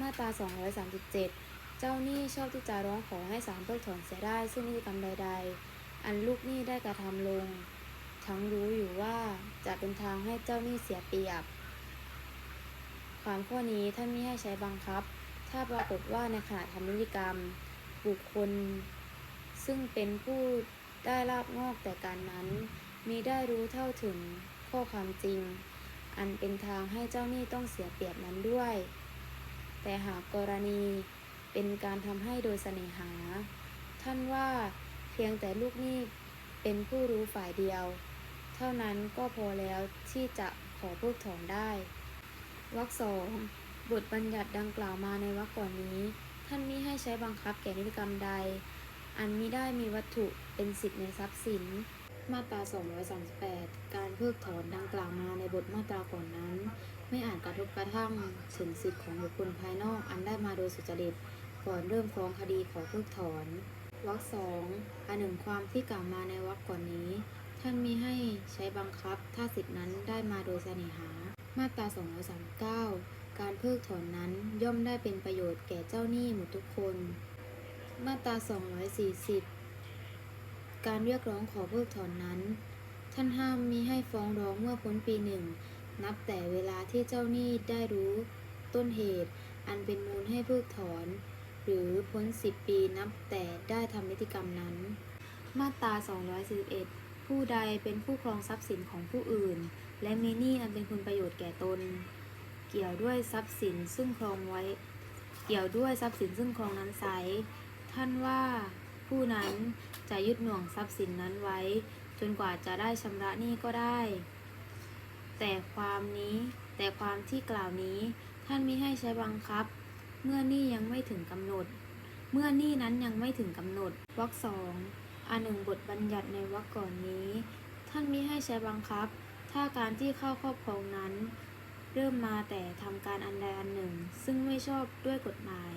มาตรา 237 เจ้าหนี้ชอบที่จะร้องขอให้ศาลเพิกถอนเสียได้ ซึ่งนิติกรรมใด ๆ อันลูกหนี้ได้กระทำลง ทั้งรู้อยู่ว่าจะเป็นทางให้เจ้าหนี้เสียเปรียบ ความข้อนี้ท่านม่ให้ใช้บังคับ ถ้าปรากฏว่าในขณะทำนิติกรรม บุคคล ซึ่งเป็นผู้ได้ลาบงอกแต่การนั้น มีได้รู้เท่าถึงข้อความจริง อันเป็นทางให้เจ้าหนี้ต้องเสียเปรียบนั้นด้วย แต่หากกรณีเป็นการทำให้โดยเสน่หา ท่านว่าเพียงแต่ลูกหนี้เป็นผู้รู้ฝ่ายเดียว เท่านั้นก็พอแล้วที่จะขอเพิกถอนได้วรรคสองบทบัญญัติดังกล่าวมาในวรรคก่อนนี้ ท่านมิให้ใช้บังคับแก่นิติกรรมใด อันมิได้มีวัตถุเป็นสิทธิในทรัพย์สิน มาตรา 238 การเพิกถอนดังกล่าวมาในบทมาตราก่อนนั้น ไม่อาจกระทบกระทั่งถึงสิทธิของบุคคลภายนอกอันได้มาโดยสุจริตก่อนเริ่มฟ้องคดีขอเพิกถอนวรรคสองอันหนึ่งความที่กล่าวมาในวรรคก่อนนี้ ท่านมีให้ใช้บังคับ ถ้าสิทธินั้นได้มาโดยเสน่หา มาตรา 239 การเพิกถอนนั้นย่อมได้เป็นประโยชน์แก่เจ้าหนี้หมดทุกคน มาตรา 240 การเรียกร้องขอเพิกถอนนั้น ท่านห้ามมิให้ฟ้องร้องเมื่อพ้นปีหนึ่ง นับแต่เวลาที่เจ้าหนี้ได้รู้ต้นเหตุ อันเป็นมูลให้เพิกถอน หรือพ้น 10 ปีนับแต่ได้ทำนิติกรรมนั้น มาตรา 241 ผู้ใดเป็นผู้ครองทรัพย์สินของผู้อื่น และมีหนี้อันเป็นคุณประโยชน์แก่ตน เกี่ยวด้วยทรัพย์สินซึ่งครองไว้ เกี่ยวด้วยทรัพย์สินซึ่งครองนั้นไซท่านว่า ผู้นั้นจะยึดหน่วงทรัพย์สินนั้นไว้ จนกว่าจะได้ชำระหนี้ก็ได้ แต่ความนี้แต่ความที่กล่าวนี้ท่านมิให้ใช้บังคับ เมื่อหนี้ยังไม่ถึงกำหนด เมื่อหนี้นั้นยังไม่ถึงกำหนดวรรคสองอันหนึ่งบทบัญญัติในวรรคก่อนนี้ ท่านมิให้ใช้บังคับ ถ้าการที่เข้าครอบครองนั้น เริ่มมาแต่ทำการอันใดอันหนึ่ง ซึ่งไม่ชอบด้วยกฎหมาย